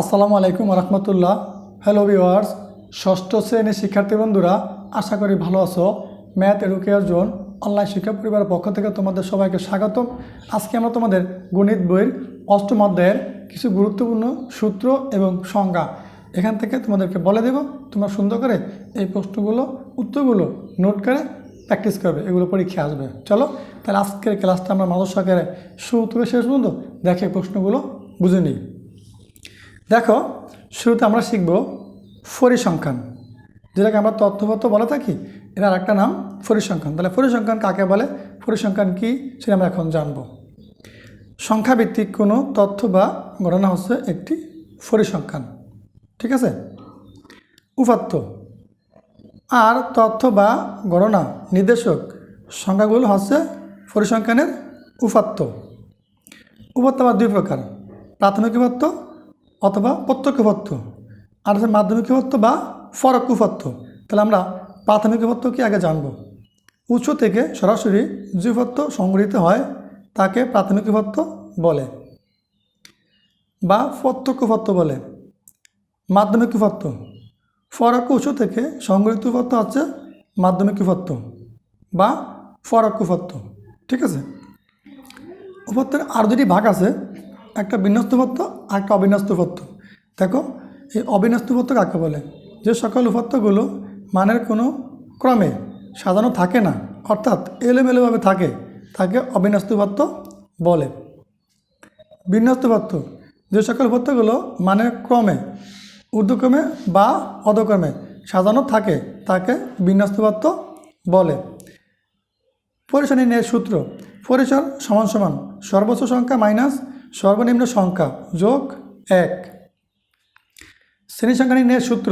আসসালামু আলাইকুম রহমতুল্লাহ hello viewers ষষ্ঠ শ্রেণির শিক্ষার্থী বন্ধুরা, আশা করি ভালো আছো। ম্যাথ এডুকেয়ার জোন অনলাইন শিক্ষা পরিবারের পক্ষ থেকে তোমাদের সবাইকে স্বাগতম। আজকে আমরা তোমাদের গণিত বইয়ের অষ্টম অধ্যায়ের কিছু গুরুত্বপূর্ণ সূত্র এবং সংজ্ঞা এখান থেকে তোমাদেরকে বলে দেব। তোমরা সুন্দর করে এই প্রশ্নগুলো, উত্তরগুলো নোট করে প্র্যাকটিস করবে, এগুলো পরীক্ষা আসবে। চলো, তাহলে আজকের ক্লাসটা আমরা মাদর সহকারে শুরু থেকে শেষ পর্যন্ত দেখে প্রশ্নগুলো বুঝে নিই। দেখো, শুরুতে আমরা শিখব পরিসংখ্যান। যেটাকে আমরা তথ্যপত্র বলে থাকি এটার একটা নাম পরিসংখ্যান। তাহলে পরিসংখ্যান কাকে বলে? পরিসংখ্যান কি? সেটা আমরা এখন জানব। সংখ্যাভিত্তিক কোনো তথ্য বা গণনা হচ্ছে একটি পরিসংখ্যান। ঠিক আছে? উপাত্ত। আর তথ্য বা গণনা নির্দেশক সংখ্যাগুলো হচ্ছে পরিসংখ্যানের উপাত্ত। উপাত্ত আবার দুই প্রকার। প্রাথমিক উপাত্ত অথবা প্রত্যক্ষ উপাত্ত আর হচ্ছে মাধ্যমিক উপাত্ত বা ফরক উপাত্ত তাহলে আমরা প্রাথমিক উপাত্ত কি আগে জানব? উৎস থেকে সরাসরি যে উপাত্ত সংগৃহীত হয়, তাকে প্রাথমিক উপাত্ত বলে বা প্রত্যক্ষ উপাত্ত বলে। মাধ্যমিক উপাত্ত ফরক উৎস থেকে সংগৃহীত উপাত্ত হচ্ছে মাধ্যমিক উপাত্ত বা ফরক ঠিক আছে? উপাত্তের আর দুটি ভাগ আছে, একটা বিন্যস্ত উপাত্ত আর একটা অবিন্যস্ত উপাত্ত দেখো, এই অবিন্যস্ত উপাত্ত কাকে বলে? যে সকল উপাত্তগুলো মানের কোনো ক্রমে সাজানো থাকে না, অর্থাৎ এলোমেলোভাবে থাকে, তাকে অবিন্যস্ত উপাত্ত বলে। বিন্যস্ত উপাত্ত যে সকল উপাত্তগুলো মানের ক্রমে, ঊর্ধ্বক্রমে বা অধক্রমে সাজানো থাকে, তাকে বিন্যস্ত উপাত্ত বলে। পরিসর নির্ণয়ের সূত্র, পরিসর সমান সমান সর্বোচ্চ সংখ্যা মাইনাস সর্বনিম্ন সংখ্যা যোগ এক। শ্রেণি সংখ্যা নির্ণয়ের সূত্র।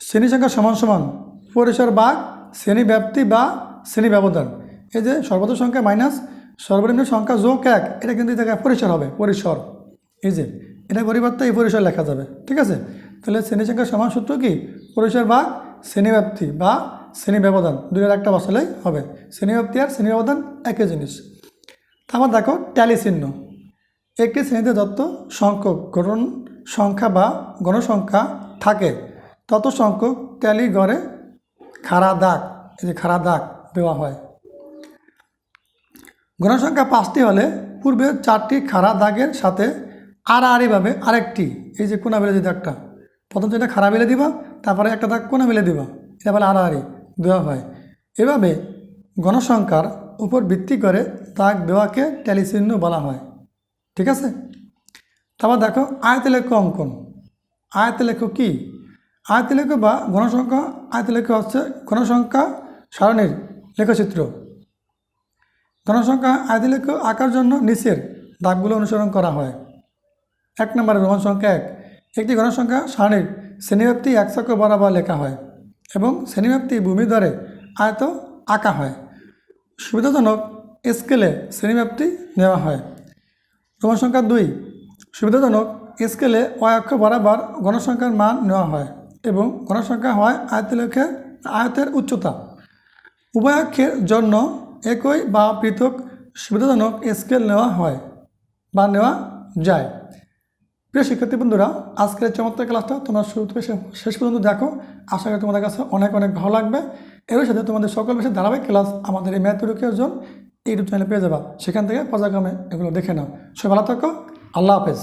শ্রেণি সংখ্যা সমান সমান পরিসর বা শ্রেণি ব্যাপ্তি বা শ্রেণি ব্যবধান এই যে সর্বোচ্চ সংখ্যা মাইনাস সর্বনিম্ন সংখ্যা যোগ এক, এটা কিন্তু জায়গায় পরিসর হবে, পরিসর। এই যে, এটা পরিবর্তে এই পরিসর লেখা যাবে, ঠিক আছে? তাহলে শ্রেণি সংখ্যা সমান সূত্র কি? পরিসর বা শ্রেণীব্যাপ্তি বা শ্রেণি ব্যবধান দুইটার একটা বসালেই হবে। শ্রেণীব্যাপ্তি আর শ্রেণি ব্যবধান একই জিনিস। তারপর দেখো ট্যালি চিহ্ন। একটি শ্রেণীতে যত সংখ্যক গঠন সংখ্যা বা গণসংখ্যা থাকে, তত সংখ্যক ট্যালি গড়ে খাড়া দাগ, এই যে খাড়া দাগ দেওয়া হয়। গণসংখ্যা পাঁচটি হলে পূর্বে চারটি খাড়া দাগের সাথে আড়াআড়িভাবে আরেকটি, এই যে কোনা বেলে যে দাগটা, প্রথম যেটা খাড়া বেলে দিবা, তারপরে একটা দাগ কোনা বেলে দিবা, এটা বলে আড়াআড়ি দেওয়া হয়। এভাবে গণসংখ্যার উপর ভিত্তি করে দাগ দেওয়াকে ট্যালিচিহ্ন বলা হয়। ঠিক আছে? তারপর দেখো আয়তলেখ অঙ্কন। আয়তলেখ কি? আয়তলেখ বা গণসংখ্যা আয়তলেখ হচ্ছে গণসংখ্যা সারণীর লেখচিত্র। গণসংখ্যা আয়তলেখ আঁকার জন্য নিচের দাগগুলো অনুসরণ করা হয়। এক নম্বরে রোমান সংখ্যা এক। একটি গণসংখ্যা সারণীর শ্রেণীব্যাপ্তি এক চক্র বরাবর লেখা হয় এবং শ্রেণীব্যাপ্তি ভূমি ধরে আয়ত আঁকা হয়। সুবিধাজনক স্কেলে শ্রেণীব্যাপ্তি নেওয়া হয়। রোমান সংখ্যা দুই। সুবিধাজনক স্কেলে অক্ষ বরাবর গণসংখ্যার মান নেওয়া হয় এবং গণসংখ্যা হয় আয়তলেখের আয়তের উচ্চতা। উভয়াক্ষের জন্য একই বা পৃথক সুবিধাজনক স্কেল নেওয়া হয় বা নেওয়া যায়। প্রিয় শিক্ষার্থী বন্ধুরা, আজকের চমৎকার ক্লাসটা তোমরা শুরু থেকে শেষ পর্যন্ত দেখো। আশা করি তোমাদের কাছে অনেক অনেক ভালো লাগবে। এর সাথে তোমাদের সকল বেশি ধারাবাহিক ক্লাস আমাদের এই ম্যাথ জন ইউটিউব চ্যানেলে পেয়ে যাবা। সেখান থেকে পর্যায়ক্রমে এগুলো দেখে নাও। সবাই ভালো থাকো। আল্লাহ হাফেজ।